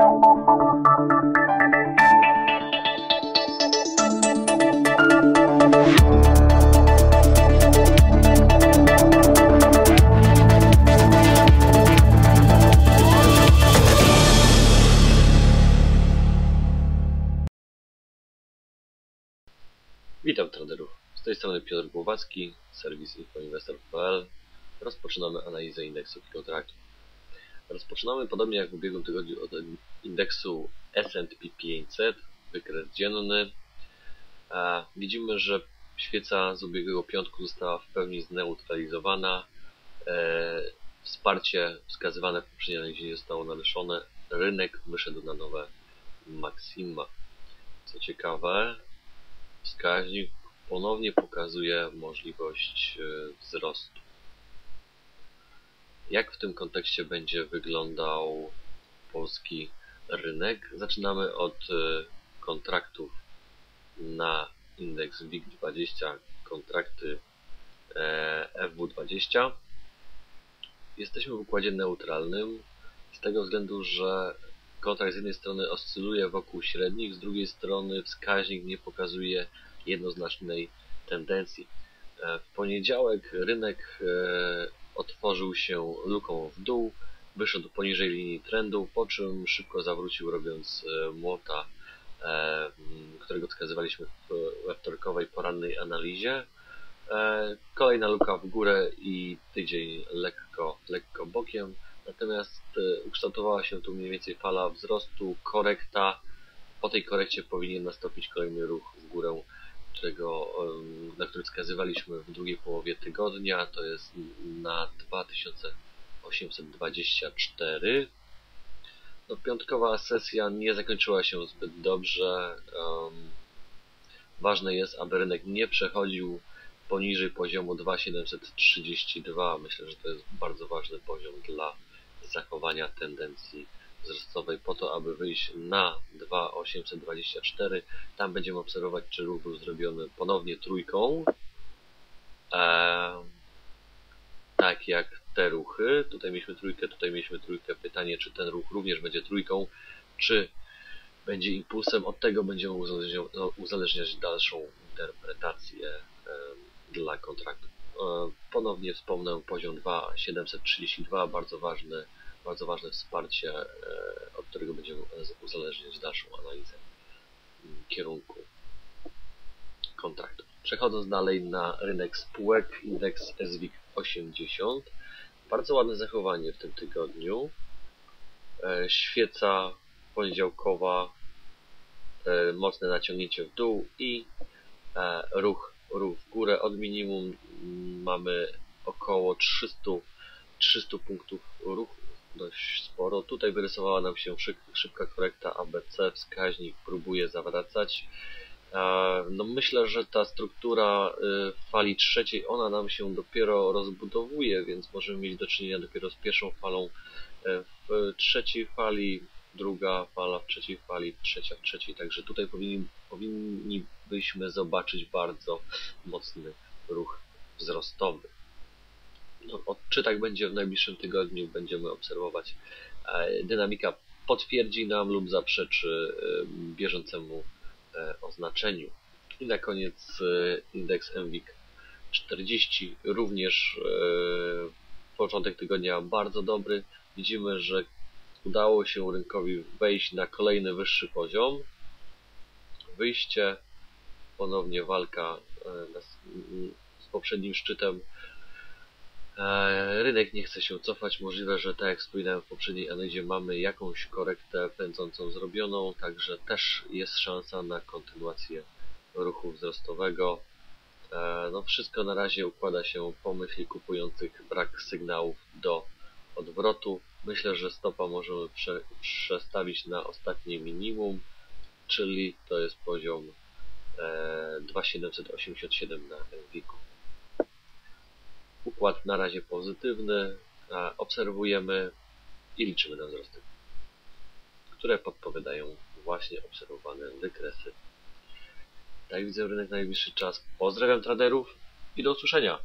Witam traderów. Z tej strony Piotr Głowacki, serwis infoinvestor.pl. Rozpoczynamy analizę indeksów i kontraktów. Rozpoczynamy podobnie jak w ubiegłym tygodniu od indeksu S&P 500, wykres dzienny. Widzimy, że świeca z ubiegłego piątku została w pełni zneutralizowana. E, wsparcie wskazywane w poprzedniej analizie zostało naruszone. Rynek wyszedł na nowe maksima. Co ciekawe, wskaźnik ponownie pokazuje możliwość e, wzrostu. Jak w tym kontekście będzie wyglądał polski rynek? Zaczynamy od e, kontraktów na indeks WIG20, kontrakty e, FW20. Jesteśmy w układzie neutralnym z tego względu, że kontrakt z jednej strony oscyluje wokół średnich, z drugiej strony wskaźnik nie pokazuje jednoznacznej tendencji. E, w poniedziałek rynek otworzył się luką w dół, wyszedł poniżej linii trendu, po czym szybko zawrócił robiąc e, młota, którego wskazywaliśmy we wtorkowej porannej analizie. Kolejna luka w górę i tydzień lekko, lekko bokiem. Natomiast e, ukształtowała się tu mniej więcej fala wzrostu, korekta. Po tej korekcie powinien nastąpić kolejny ruch w górę, którego, na który wskazywaliśmy w drugiej połowie tygodnia. To jest na 2824. No, piątkowa sesja nie zakończyła się zbyt dobrze. ważne jest, aby rynek nie przechodził poniżej poziomu 2732. Myślę, że to jest bardzo ważny poziom dla zachowania tendencji wzrostowej po to, aby wyjść na 2,824. Tam będziemy obserwować, czy ruch był zrobiony ponownie trójką. Eee, tak jak te ruchy. Tutaj mieliśmy trójkę, tutaj mieliśmy trójkę. Pytanie, czy ten ruch również będzie trójką, czy będzie impulsem. Od tego będziemy uzależniać dalszą interpretację dla kontraktu. E, ponownie wspomnę poziom 2,732, bardzo ważny bardzo ważne wsparcie, e, od którego będziemy uzależniać dalszą analizę mm, kierunku kontraktów. Przechodząc dalej na rynek spółek, indeks SWIG 80. Bardzo ładne zachowanie w tym tygodniu. E, świeca poniedziałkowa, e, mocne naciągnięcie w dół i ruch, ruch w górę. Od minimum mm, mamy około 300, 300 punktów ruchu dość sporo. Tutaj wyrysowała nam się szybka korekta ABC, wskaźnik próbuje zawracać. No myślę, że ta struktura y, fali trzeciej, ona nam się dopiero rozbudowuje, więc możemy mieć do czynienia dopiero z pierwszą falą e, w trzeciej fali, druga fala w trzeciej fali, trzecia w trzeciej, także tutaj powinni, powinnibyśmy zobaczyć bardzo mocny ruch wzrostowy. No, czy tak będzie w najbliższym tygodniu, będziemy obserwować. E, dynamika potwierdzi nam lub zaprzeczy e, bieżącemu e, oznaczeniu. I na koniec indeks MWIG 40, również początek tygodnia bardzo dobry. Widzimy, że udało się rynkowi wejść na kolejny wyższy poziom. Wyjście, ponownie walka z poprzednim szczytem E, rynek nie chce się cofać. Możliwe, że tak jak wspominałem w poprzedniej analizie mamy jakąś korektę pędzącą zrobioną, także też jest szansa na kontynuację ruchu wzrostowego. E, no wszystko na razie układa się po myśli kupujących brak sygnałów do odwrotu. Myślę, że stopa możemy prze, przestawić na ostatnie minimum, czyli to jest poziom e, 2787 na WIG-u. Układ na razie pozytywny, obserwujemy i liczymy na wzrosty, które podpowiadają właśnie obserwowane wykresy. Tak widzę rynek na najbliższy czas. Pozdrawiam traderów i do usłyszenia.